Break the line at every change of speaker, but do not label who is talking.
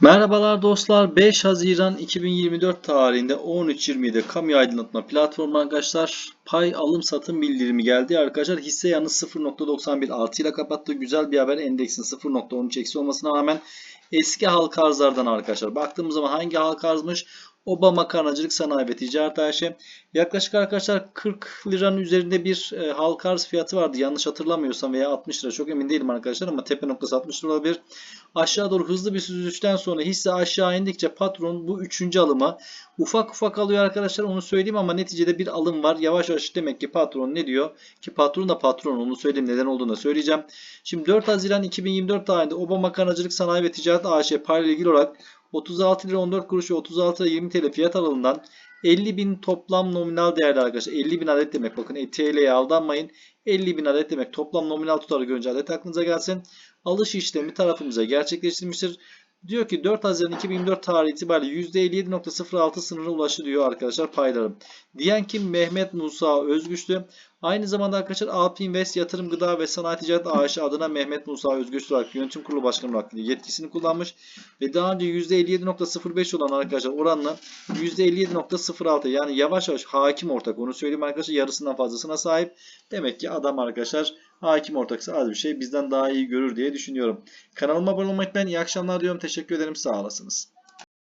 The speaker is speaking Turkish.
Merhabalar dostlar. 5 Haziran 2024 tarihinde 13.20'de kamu aydınlatma platformu arkadaşlar pay alım satım bildirimi geldi arkadaşlar. Hisse yalnız 0.91 artıyla kapattı. Güzel bir haber. Endeksin 0.13 eksi olmasına rağmen eski halka arzlardan arkadaşlar. Baktığımız zaman hangi halka arzmış? Oba Makarnacılık Sanayi ve Ticaret AŞ. Yaklaşık arkadaşlar 40 liranın üzerinde bir e, halka arz fiyatı vardı. Yanlış hatırlamıyorsam veya 60 lira çok emin değilim arkadaşlar ama tepe noktası 60 lira olabilir. Aşağı doğru hızlı bir süzüşten sonra hisse aşağı indikçe patron bu üçüncü alıma ufak ufak alıyor arkadaşlar onu söyleyeyim ama neticede bir alım var. Yavaş yavaş demek ki patron ne diyor? Ki patron da patron onu söyleyeyim neden olduğunu da söyleyeceğim. Şimdi 4 Haziran 2024 tarihinde Oba Makarnacılık Sanayi ve Ticaret AŞ payla ilgili olarak 36 lira 14 kuruş ve 36 lira 20 TL fiyat aralığından 50 bin toplam nominal değerli arkadaşlar. 50 bin adet demek bakın e, TL'ye aldanmayın. 50 bin adet demek toplam nominal tutarı görünce adet aklınıza gelsin. Alış işlemi tarafımıza gerçekleştirilmiştir. Diyor ki 4 Haziran 2024 tarihi itibariyle %57.06 sınırına ulaşılıyor arkadaşlar paylarım. Diyen kim? Mehmet Musa Özgüçlü. Aynı zamanda arkadaşlar Alp Invest Yatırım Gıda ve Sanayi Ticaret AŞ adına Mehmet Musa Özgüçlü olarak yönetim kurulu başkanı olarak yetkisini kullanmış. Ve daha önce %57.05 olan arkadaşlar oranla %57.06 yani yavaş yavaş hakim ortak onu söyleyeyim arkadaşlar yarısından fazlasına sahip. Demek ki adam arkadaşlar hakim ortaksa az bir şey bizden daha iyi görür diye düşünüyorum. Kanalıma abone olmayı unutmayın. İyi akşamlar diyorum. Teşekkür ederim. Sağ olasınız.